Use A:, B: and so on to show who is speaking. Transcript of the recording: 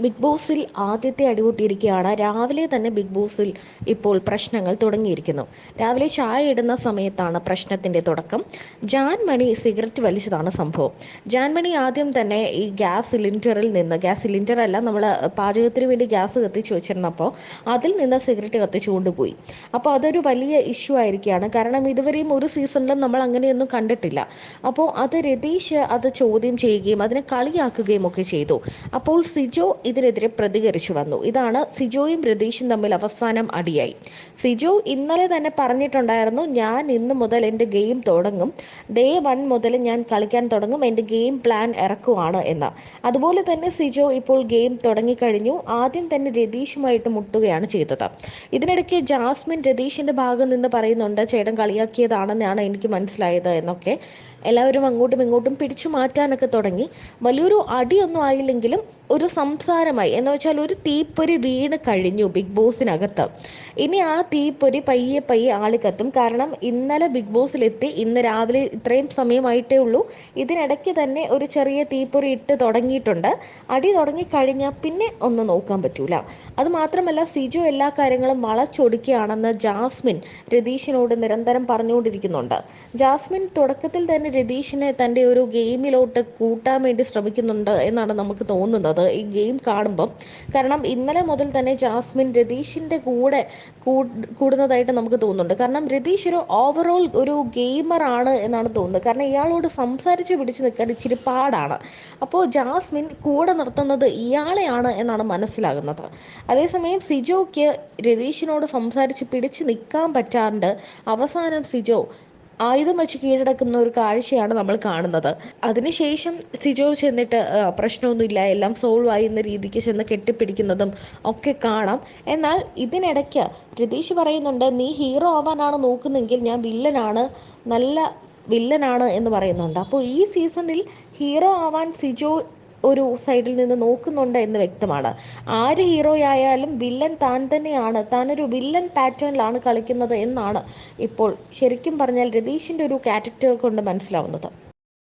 A: Big ബോസിൽ ആദ്യത്തെ അടിപൊട്ടിയിരിക്കുകയാണ് രാവിലെ തന്നെ ബിഗ് ബോസിൽ ഇപ്പോൾ പ്രശ്നങ്ങൾ തുടങ്ങിയിരിക്കുന്നു. രാവിലെ ചായ ഇടുന്ന സമയത്താണ് പ്രശ്നത്തിന്റെ തുടക്കം. ജാൻമണി സിഗരറ്റ് വലിച്ചതാണ് സംഭവം. ജാൻമണി ആദ്യം തന്നെ ഈ ഗ്യാസ് സിലിണ്ടറിൽ നിന്ന് ഗ്യാസ് സിലിണ്ടർ അല്ല നമ്മൾ പാചകത്തിന് വേണ്ടി ഗ്യാസ് കത്തിച്ച് വെച്ചിരുന്നപ്പോൾ അതിൽ നിന്ന് സിഗരറ്റ് കത്തിച്ചു കൊണ്ടുപോയി. അപ്പോൾ അതൊരു വലിയ ഇഷ്യൂ ആയിരിക്കുകയാണ്. കാരണം ഇതുവരെയും ഒരു സീസണിലും നമ്മൾ അങ്ങനെയൊന്നും കണ്ടിട്ടില്ല. അപ്പോൾ അത് രതീഷ് അത് ചോദ്യം ചെയ്യുകയും അതിനെ കളിയാക്കുകയും ഒക്കെ ചെയ്തു. അപ്പോൾ സിജോ ഇതിനെതിരെ പ്രതികരിച്ചു വന്നു. ഇതാണ് സിജോയും രതീഷും തമ്മിൽ അവസാനം അടിയായി. സിജോ ഇന്നലെ തന്നെ പറഞ്ഞിട്ടുണ്ടായിരുന്നു ഞാൻ ഇന്ന് മുതൽ എന്റെ ഗെയിം തുടങ്ങും. ഡേ വൺ മുതൽ ഞാൻ കളിക്കാൻ തുടങ്ങും. എന്റെ ഗെയിം പ്ലാൻ ഇറക്കുവാണ് എന്ന്. അതുപോലെ തന്നെ സിജോ ഇപ്പോൾ ഗെയിം തുടങ്ങിക്കഴിഞ്ഞു. ആദ്യം തന്നെ രതീഷുമായിട്ട് മുട്ടുകയാണ് ചെയ്തത്. ഇതിനിടയ്ക്ക് ജാസ്മിൻ രതീഷിന്റെ ഭാഗം നിന്ന് പറയുന്നുണ്ട് ചേട്ടൻ കളിയാക്കിയതാണെന്നാണ് എനിക്ക് മനസ്സിലായത് എന്നൊക്കെ. എല്ലാവരും അങ്ങോട്ടും ഇങ്ങോട്ടും പിടിച്ചു മാറ്റാനൊക്കെ തുടങ്ങി. വലിയൊരു അടിയൊന്നും ആയില്ലെങ്കിലും ഒരു സംസാരമായി. എന്ന് വെച്ചാൽ ഒരു തീപ്പൊരി വീണ് കഴിഞ്ഞു ബിഗ് ബോസിനകത്ത്. ഇനി ആ തീപ്പൊരി പയ്യെ പയ്യെ ആളിക്കത്തും. കാരണം ഇന്നലെ ബിഗ് ബോസിലെത്തി. ഇന്ന് രാവിലെ ഇത്രയും സമയമായിട്ടേ ഉള്ളൂ. ഇതിനിടയ്ക്ക് തന്നെ ഒരു ചെറിയ തീപ്പൊരി ഇട്ട് തുടങ്ങിയിട്ടുണ്ട്. അടി തുടങ്ങിക്കഴിഞ്ഞാൽ പിന്നെ ഒന്നും നോക്കാൻ പറ്റൂല. അത് മാത്രമല്ല സിജു എല്ലാ കാര്യങ്ങളും വളച്ചൊടുക്കുകയാണെന്ന് ജാസ്മിൻ രതീഷിനോട് നിരന്തരം പറഞ്ഞുകൊണ്ടിരിക്കുന്നുണ്ട്. ജാസ്മിൻ തുടക്കത്തിൽ തന്നെ രതീഷിനെ തന്റെ ഒരു ഗെയിമിലോട്ട് കൂട്ടാൻ വേണ്ടി ശ്രമിക്കുന്നുണ്ട് എന്നാണ് നമുക്ക് തോന്നുന്നത് ഈ ഗെയിം കാണുമ്പം. കാരണം ഇന്നലെ മുതൽ തന്നെ ജാസ്മിൻ രതീഷിന്റെ കൂടെ കൂടുന്നതായിട്ട് നമുക്ക് തോന്നുന്നുണ്ട്. കാരണം രതീഷ് ഒരു ഓവറോൾ ഒരു ഗെയിമർ ആണ് എന്നാണ് തോന്നുന്നത്. കാരണം ഇയാളോട് സംസാരിച്ച് പിടിച്ച് നിൽക്കാൻ ഇച്ചിരി പാടാണ്. അപ്പോൾ ജാസ്മിൻ കൂടെ നിർത്തുന്നത് ഇയാളെയാണ് എന്നാണ് മനസ്സിലാകുന്നത്. അതേസമയം സിജോയ്ക്ക് രതീഷിനോട് സംസാരിച്ച് പിടിച്ച് നിൽക്കാൻ പറ്റാണ്ട് അവസാനം സിജോ ആയുധം വെച്ച് കീഴടക്കുന്ന ഒരു കാഴ്ചയാണ് നമ്മൾ കാണുന്നത്. അതിനുശേഷം സിജോ ചെന്നിട്ട് പ്രശ്നമൊന്നുമില്ല എല്ലാം സോൾവ് ആയി എന്ന രീതിക്ക് ചെന്ന് കെട്ടിപ്പിടിക്കുന്നതും ഒക്കെ കാണാം. എന്നാൽ ഇതിനിടയ്ക്ക് രതീഷ് പറയുന്നുണ്ട് നീ ഹീറോ ആവാനാണ് നോക്കുന്നെങ്കിൽ ഞാൻ വില്ലനാണ് നല്ല വില്ലനാണ് എന്ന് പറയുന്നുണ്ട്. അപ്പോൾ ഈ സീസണിൽ ഹീറോ ആവാൻ സിജോ ഒരു സൈഡിൽ നിന്ന് നോക്കുന്നുണ്ട് എന്ന് വ്യക്തമാണ്. ആര് ഹീറോയായാലും വില്ലൻ താൻ തന്നെയാണ്. താനൊരു വില്ലൻ പാറ്റേണിലാണ് കളിക്കുന്നത് എന്നാണ് ഇപ്പോൾ ശരിക്കും പറഞ്ഞാൽ രതീഷിന്റെ ഒരു ക്യാരക്ടർ കൊണ്ട് മനസ്സിലാവുന്നത്.